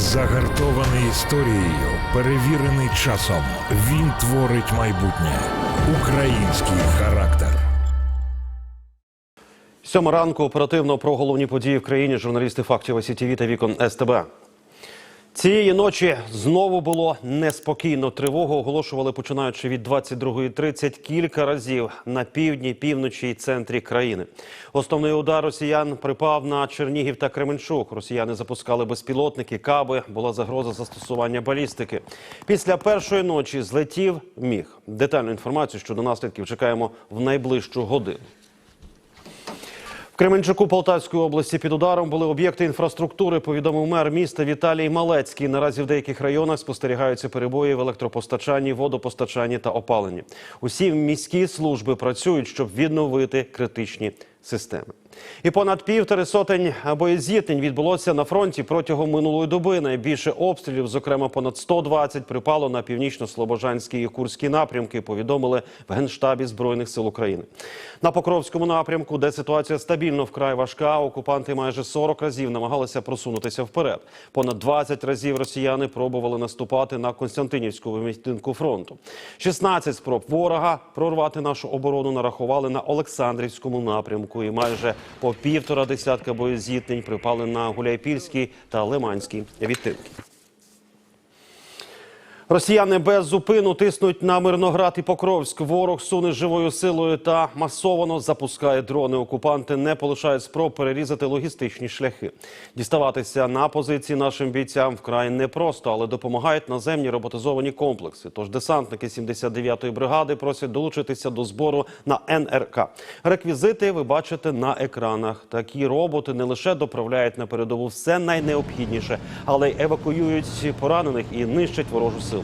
Загартований історією, перевірений часом. Він творить майбутнє. Український характер. Сьома ранку оперативно про головні події в країні журналісти фактів СІТВ та вікон СТБ. Цієї ночі знову було неспокійно. Тривогу оголошували починаючи від 22.30 кілька разів на півдні, півночі і центрі країни. Основний удар росіян припав на Чернігів та Кременчук. Росіяни запускали безпілотники, каби. Була загроза застосування балістики. Після першої ночі злетів міг. Детальну інформацію щодо наслідків чекаємо в найближчу годину. Кременчуку Полтавської області під ударом були об'єкти інфраструктури. Повідомив мер міста Віталій Малецький. Наразі в деяких районах спостерігаються перебої в електропостачанні, водопостачанні та опаленні. Усі міські служби працюють, щоб відновити критичні системи. І понад півтори сотень боєзіткнень відбулося на фронті протягом минулої доби. Найбільше обстрілів, зокрема понад 120, припало на північно-слобожанський і Курський напрямки. Повідомили в генштабі збройних сил України. На Покровському напрямку, де ситуація стабільно вкрай важка, окупанти майже 40 разів намагалися просунутися вперед. Понад 20 разів росіяни пробували наступати на Константинівську вимістинку фронту. 16 спроб ворога прорвати нашу оборону нарахували на Олександрівському напрямку, і майже по півтора десятка боєзітнень припали на Гуляйпільський та Лиманський відтинки. Росіяни без зупину тиснуть на Мирноград і Покровськ. Ворог суне живою силою та масовано запускає дрони. Окупанти не полишають спроб перерізати логістичні шляхи. Діставатися на позиції нашим бійцям вкрай непросто, але допомагають наземні роботизовані комплекси. Тож десантники 79-ї бригади просять долучитися до збору на НРК. Реквізити ви бачите на екранах. Такі роботи не лише доправляють на передову все найнеобхідніше, але й евакуюють поранених і нищать ворожу силу.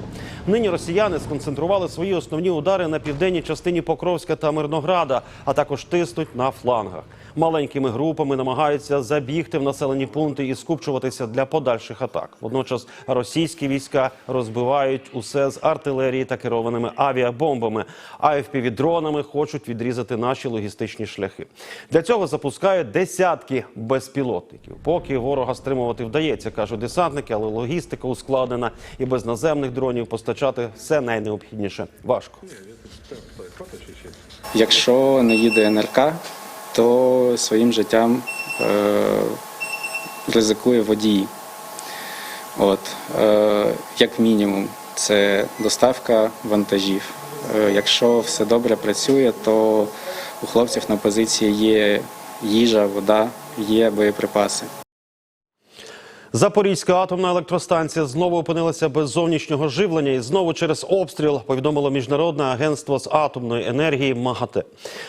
Нині росіяни сконцентрували свої основні удари на південній частині Покровська та Мирнограда, а також тиснуть на флангах. Маленькими групами намагаються забігти в населені пункти і скупчуватися для подальших атак. Водночас російські війська розбивають усе з артилерії та керованими авіабомбами. А FPV-дронами хочуть відрізати наші логістичні шляхи. Для цього запускають десятки безпілотників. Поки ворога стримувати вдається, кажуть десантники, але логістика ускладнена і без наземних дронів постачати все найнеобхідніше важко. Якщо не їде НРК, то своїм життям е, ризикує водій. От, е, як мінімум, це доставка вантажів. Е, якщо все добре працює, то у хлопців на позиції є їжа, вода, є боєприпаси. Запорізька атомна електростанція знову опинилася без зовнішнього живлення і знову через обстріл повідомило міжнародне агентство з атомної енергії МАГАТЕ.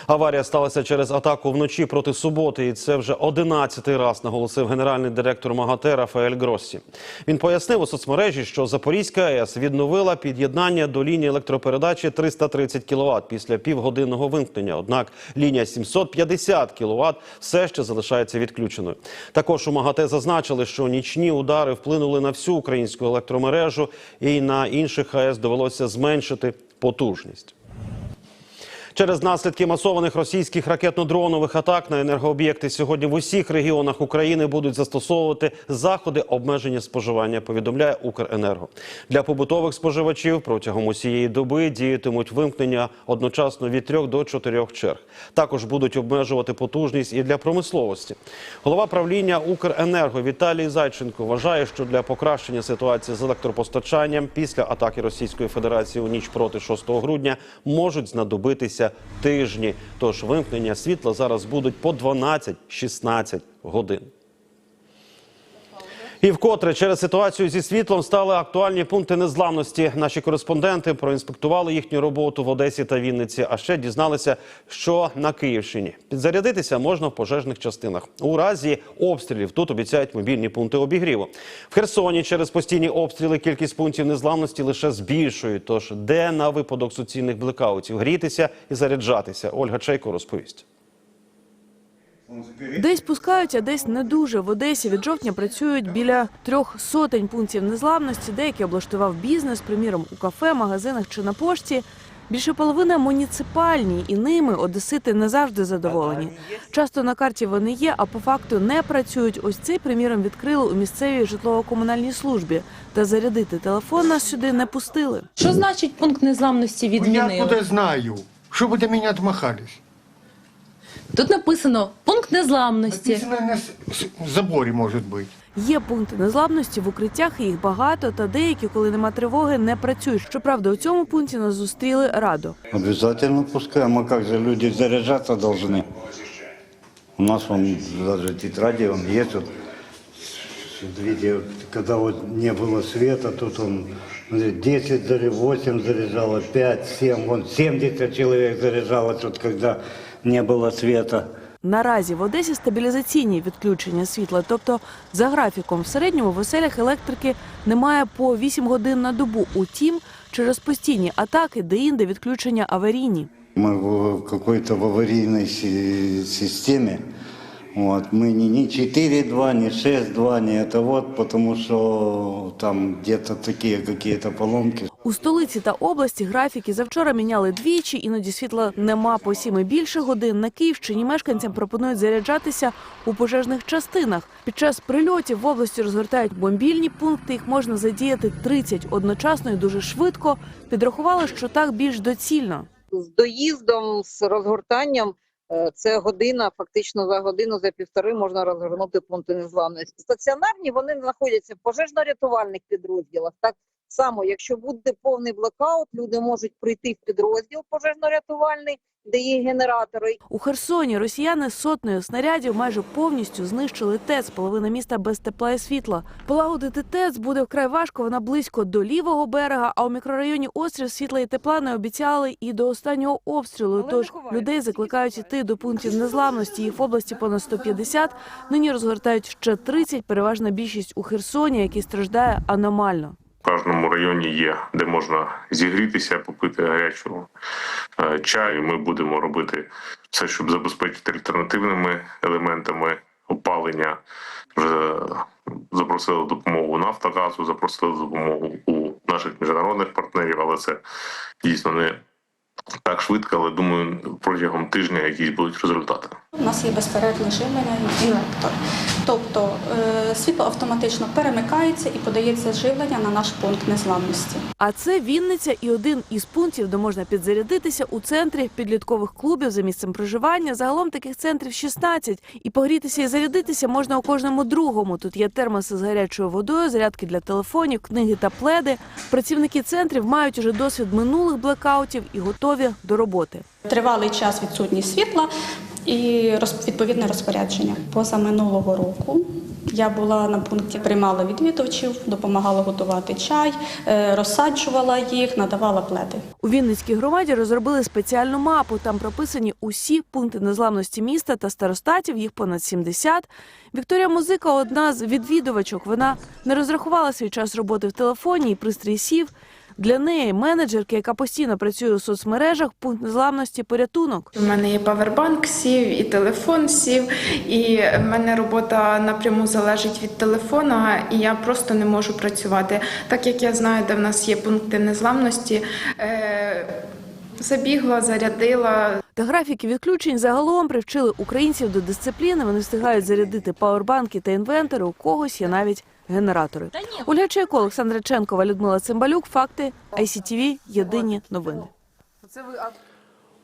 Аварія сталася через атаку вночі проти суботи, і це вже одинадцятий раз наголосив генеральний директор МАГАТЕ Рафаель Гроссі. Він пояснив у соцмережі, що Запорізька АЕС відновила під'єднання до лінії електропередачі 330 кВт після півгодинного вимкнення. Однак лінія 750 кВт все ще залишається відключеною. Також у МАГАТЕ зазначили, що нічні удари вплинули на всю українську електромережу, і на інших АЕС довелося зменшити потужність. Через наслідки масованих російських ракетно-дронових атак на енергооб'єкти сьогодні в усіх регіонах України будуть застосовувати заходи обмеження споживання. Повідомляє Укренерго для побутових споживачів протягом усієї доби діятимуть вимкнення одночасно від 3 до 4 черг. Також будуть обмежувати потужність і для промисловості. Голова правління Укренерго Віталій Зайченко вважає, що для покращення ситуації з електропостачанням після атаки Російської Федерації у ніч проти 6 грудня можуть знадобитися тижні. Тож вимкнення світла зараз будуть по 12-16 годин. І вкотре через ситуацію зі світлом стали актуальні пункти незламності. Наші кореспонденти проінспектували їхню роботу в Одесі та Вінниці. А ще дізналися, що на Київщині підзарядитися можна в пожежних частинах. У разі обстрілів тут обіцяють мобільні пункти обігріву. В Херсоні через постійні обстріли кількість пунктів незламності лише збільшують. Тож де на випадок суцільних блекаутів грітися і заряджатися? Ольга Чайко розповість. Десь пускають, а десь не дуже. В Одесі від жовтня працюють біля трьох сотень пунктів незламності. Деякі облаштував бізнес, приміром у кафе, магазинах чи на пошті. Більше половини муніципальні, і ними одесити не завжди задоволені. Часто на карті вони є, а по факту не працюють. Ось цей, приміром, відкрили у місцевій житлово-комунальній службі. Та зарядити телефон нас сюди не пустили. Що значить пункт незламності Ну, Я відмінили? откуда знаю? Что вы до меня отмахались? Тут написано пункт незламності. Написано на с- с- заборе, может быть. Є пункти незламності в укриттях, і їх багато, та деякі, коли нема тривоги, не працюють. Щоправда, у цьому пункті нас зустріли радо. Обязательно пускаем, а как же люди заряжаться должны? У нас вон даже тетради он есть, вот, видите, вот, когда вот не было света, тут он смотри, 10 заря- 8 заряжало, 5, 7, вон 70 человек заряжалось, вот когда не було света. Наразі в Одесі стабілізаційні відключення світла, тобто за графіком в середньому в оселях електрики немає по 8 годин на добу. Утім, через постійні атаки, де-інде відключення аварійні. Ми в якійсь аварійній системі. Вот. Мы не, не 4-2, не 6-2, не это вот, потому что там где-то такие какие-то поломки. У столиці та області графіки завчора міняли двічі, іноді світла нема по сім і більше годин. На Київщині мешканцям пропонують заряджатися у пожежних частинах. Під час прильотів в області розгортають мобільні пункти. Їх можна задіяти 30 одночасно і дуже швидко. Підрахували, що так більш доцільно. з доїздом, з розгортанням. Е, Це година, фактично за годину, за півтори можна розгорнути пункти незламності. Стаціонарні вони знаходяться в пожежно-рятувальних підрозділах. Так само, якщо буде повний блекаут, люди можуть прийти в підрозділ пожежно-рятувальний, де є генератори, У Херсоні росіяни сотнею снарядів майже повністю знищили ТЕЦ, половина міста без тепла і світла. Полагодити ТЕЦ буде вкрай важко. Вона близько до лівого берега. А у мікрорайоні острів світла і тепла не обіцяли і до останнього обстрілу. Тож людей закликають іти до пунктів незламності. Їх в області понад 150. Нині розгортають ще 30, Переважна більшість у Херсоні, який страждає аномально. Кожному районі є, де можна зігрітися, попити гарячого е, чаю. Ми будемо робити все, щоб забезпечити альтернативними елементами опалення. Вже запросили допомогу Нафтогазу, запросили допомогу у наших міжнародних партнерів, але це дійсно не так швидко, але думаю, протягом тижня якісь будуть результати. У нас є безперервне живлення і інвертор. Тобто е, світло автоматично перемикається і подається живлення на наш пункт незламності. А це Вінниця і один із пунктів, де можна підзарядитися у центрі підліткових клубів за місцем проживання. Загалом таких центрів 16. І погрітися і зарядитися можна у кожному другому. Тут є термоси з гарячою водою, зарядки для телефонів, книги та пледи. Працівники центрів мають уже досвід минулих блекаутів і готові до роботи. Тривалий час відсутність світла і відповідне розпорядження. Поза минулого року я була на пункті, приймала відвідувачів, допомагала готувати чай, е, розсаджувала їх, надавала пледи. У Вінницькій громаді розробили спеціальну мапу. Там прописані усі пункти незламності міста та старостатів. Їх понад 70. Вікторія Музика одна з відвідувачок. Вона не розрахувала свій час роботи в телефоні і пристрій сів. Для неї, менеджерки, яка постійно працює у соцмережах, пункт незламності порятунок. У мене є павербанк сів, і телефон сів, і в мене робота напряму залежить від телефона, і я просто не можу працювати. Так як я знаю, де в нас є пункти незламності, е, забігла, зарядила, Та графіки відключень загалом привчили українців до дисципліни. Вони встигають зарядити пауербанки та інвентори. У когось є навіть генератори. Ольга Чайко, Олександр Ченкова, Людмила Цимбалюк. Факти ICTV. Єдині новини.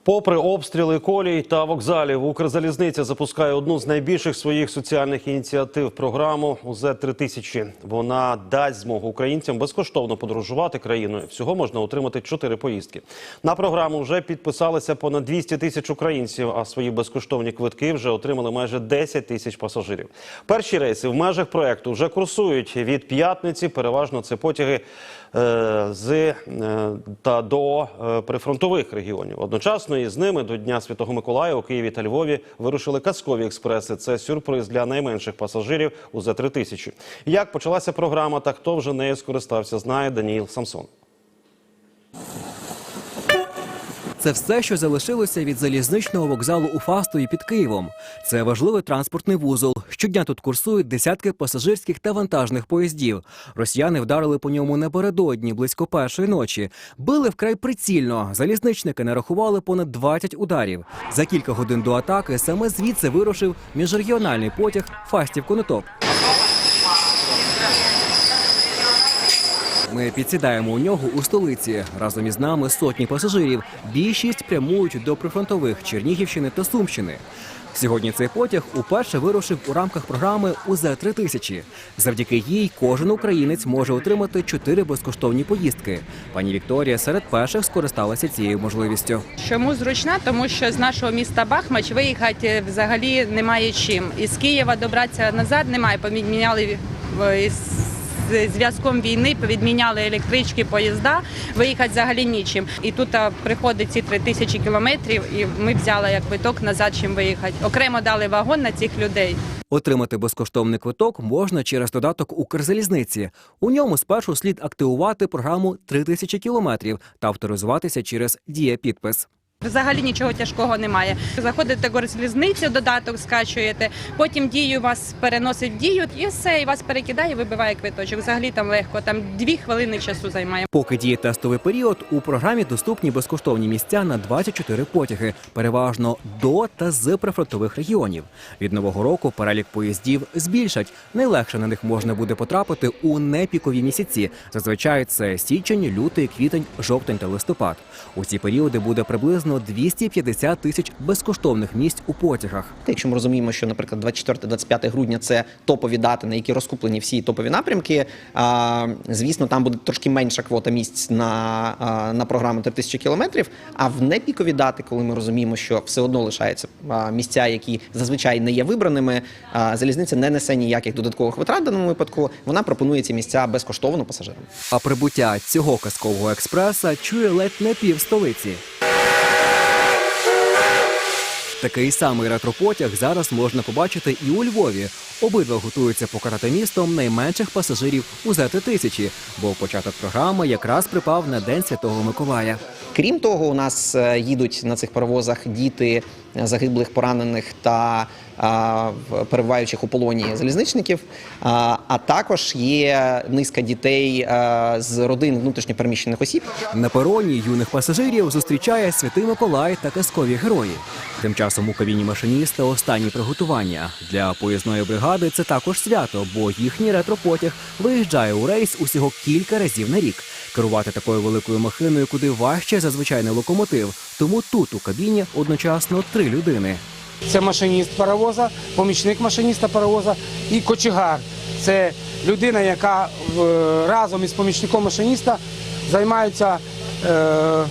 Попри обстріли колій та вокзалів, Укрзалізниця запускає одну з найбільших своїх соціальних ініціатив програму УЗ 3000 Вона дасть змогу українцям безкоштовно подорожувати країною. Всього можна отримати чотири поїздки. На програму вже підписалися понад 200 тисяч українців, а свої безкоштовні квитки вже отримали майже 10 тисяч пасажирів. Перші рейси в межах проекту вже курсують від п'ятниці. Переважно це потяги е, з е, та до е, прифронтових регіонів. Одночасно із ними до Дня Святого Миколая у Києві та Львові вирушили казкові експреси. Це сюрприз для найменших пасажирів у за 3000 Як почалася програма та хто вже нею скористався, знає Даніїл Самсон. Це все, що залишилося від залізничного вокзалу у Фастові під Києвом. Це важливий транспортний вузол. Щодня тут курсують десятки пасажирських та вантажних поїздів. Росіяни вдарили по ньому напередодні, близько першої ночі. Били вкрай прицільно. Залізничники нарахували понад 20 ударів. За кілька годин до атаки саме звідси вирушив міжрегіональний потяг Фастів Конотоп. Ми підсідаємо у нього у столиці. Разом із нами сотні пасажирів. Більшість прямують до прифронтових Чернігівщини та Сумщини. Сьогодні цей потяг уперше вирушив у рамках програми УЗ 3000 Завдяки їй кожен українець може отримати чотири безкоштовні поїздки. Пані Вікторія серед перших скористалася цією можливістю. Чому зручна? Тому що з нашого міста Бахмач виїхати взагалі немає чим. Із Києва добратися назад немає. Поміняли в- із зв'язком війни, відміняли електрички, поїзда, виїхати взагалі нічим. І тут приходить ці три тисячі кілометрів, і ми взяли як квиток назад, чим виїхати. Окремо дали вагон на цих людей. Отримати безкоштовний квиток можна через додаток Укрзалізниці. У ньому спершу слід активувати програму «3000 кілометрів та авторизуватися через дія-підпис. Взагалі нічого тяжкого немає. Заходите в залізницю, додаток скачуєте, потім дію вас переносить в дію, і все, і вас перекидає, вибиває квиточок. Взагалі там легко, там дві хвилини часу займає. Поки діє тестовий період, у програмі доступні безкоштовні місця на 24 потяги, переважно до та з прифронтових регіонів. Від нового року перелік поїздів збільшать. Найлегше на них можна буде потрапити у непікові місяці. Зазвичай це січень, лютий, квітень, жовтень та листопад. У ці періоди буде приблизно 250 тисяч безкоштовних місць у потягах. Якщо ми розуміємо, що, наприклад, 24-25 грудня це топові дати, на які розкуплені всі топові напрямки. А, звісно, там буде трошки менша квота місць на, на програму 3000 кілометрів. А в непікові дати, коли ми розуміємо, що все одно лишаються місця, які зазвичай не є вибраними, залізниця не несе ніяких додаткових витрат в даному випадку. Вона пропонує ці місця безкоштовно пасажирам. А прибуття цього казкового експреса чує ледь не пів столиці. Такий самий ретропотяг зараз можна побачити і у Львові. Обидва готуються покарати містом найменших пасажирів у ЗТ-1000, бо початок програми якраз припав на День Святого Миколая. Крім того, у нас е, їдуть на цих паровозах діти загиблих, поранених та перебуваючих у полоні залізничників. А, також є низка дітей з родин внутрішньопереміщених осіб. На пероні юних пасажирів зустрічає Святий Миколай та казкові герої. Тим часом у кабіні машиніста останні приготування. Для поїзної бригади це також свято, бо їхній ретропотяг виїжджає у рейс усього кілька разів на рік. Керувати такою великою махиною куди важче за звичайний локомотив. Тому тут у кабіні одночасно три людини. Це машиніст паровоза, помічник машиніста паровоза і кочегар. Це людина, яка разом із помічником машиніста займаються е,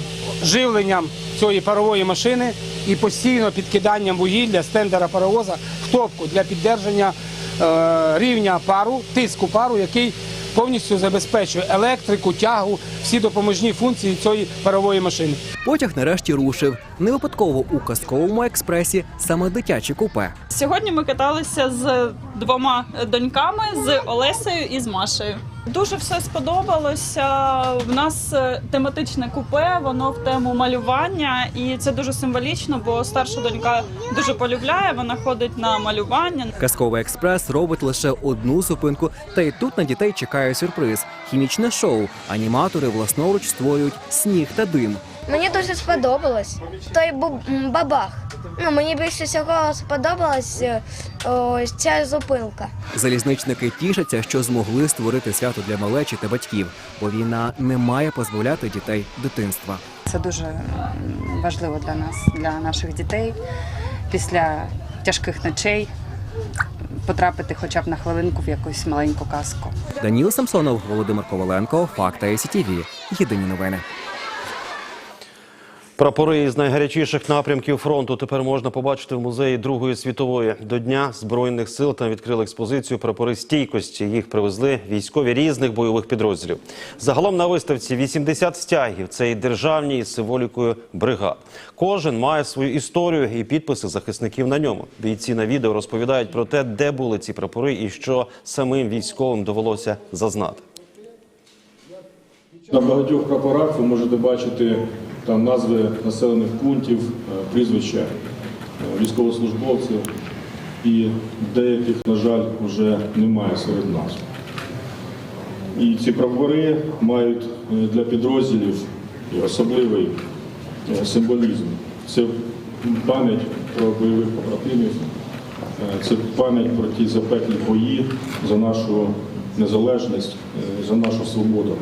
живленням цієї парової машини і постійно підкиданням вугілля з тендера паровоза в топку для піддержання е, рівня пару, тиску пару, який повністю забезпечує електрику, тягу, всі допоможні функції цієї парової машини. Потяг нарешті рушив. Не випадково у казковому експресі саме дитячі купе. Сьогодні ми каталися з двома доньками з Олесею і з Машею. Дуже все сподобалося. В нас е, тематичне купе, воно в тему малювання, і це дуже символічно, бо старша донька дуже полюбляє. Вона ходить на малювання. Казковий експрес робить лише одну зупинку, та й тут на дітей чекає сюрприз хімічне шоу. Аніматори власноруч створюють сніг та дим. Мені дуже сподобалось той бабах. Ну, мені більше всього сподобалась е, ось ця зупинка. Залізничники тішаться, що змогли створити свято для малечі та батьків, бо війна не має позбавляти дітей дитинства. Це дуже важливо для нас, для наших дітей. Після тяжких ночей потрапити хоча б на хвилинку в якусь маленьку казку. Даніл Самсонов, Володимир Коваленко, Факта СІТІВІ. Єдині новини. Прапори із найгарячіших напрямків фронту тепер можна побачити в музеї Другої світової. До Дня Збройних сил там відкрили експозицію прапори стійкості. Їх привезли військові різних бойових підрозділів. Загалом на виставці 80 стягів. Це і державні із символікою бригад. Кожен має свою історію і підписи захисників на ньому. Бійці на відео розповідають про те, де були ці прапори і що самим військовим довелося зазнати. На багатьох прапорах ви можете бачити там назви населених пунктів, е, прізвища е, військовослужбовців, і деяких, на жаль, вже немає серед нас. І ці прапори мають е, для підрозділів особливий символізм. Це пам'ять про бойових побратимів, це пам'ять про ті запеклі бої за нашу незалежність, за нашу свободу.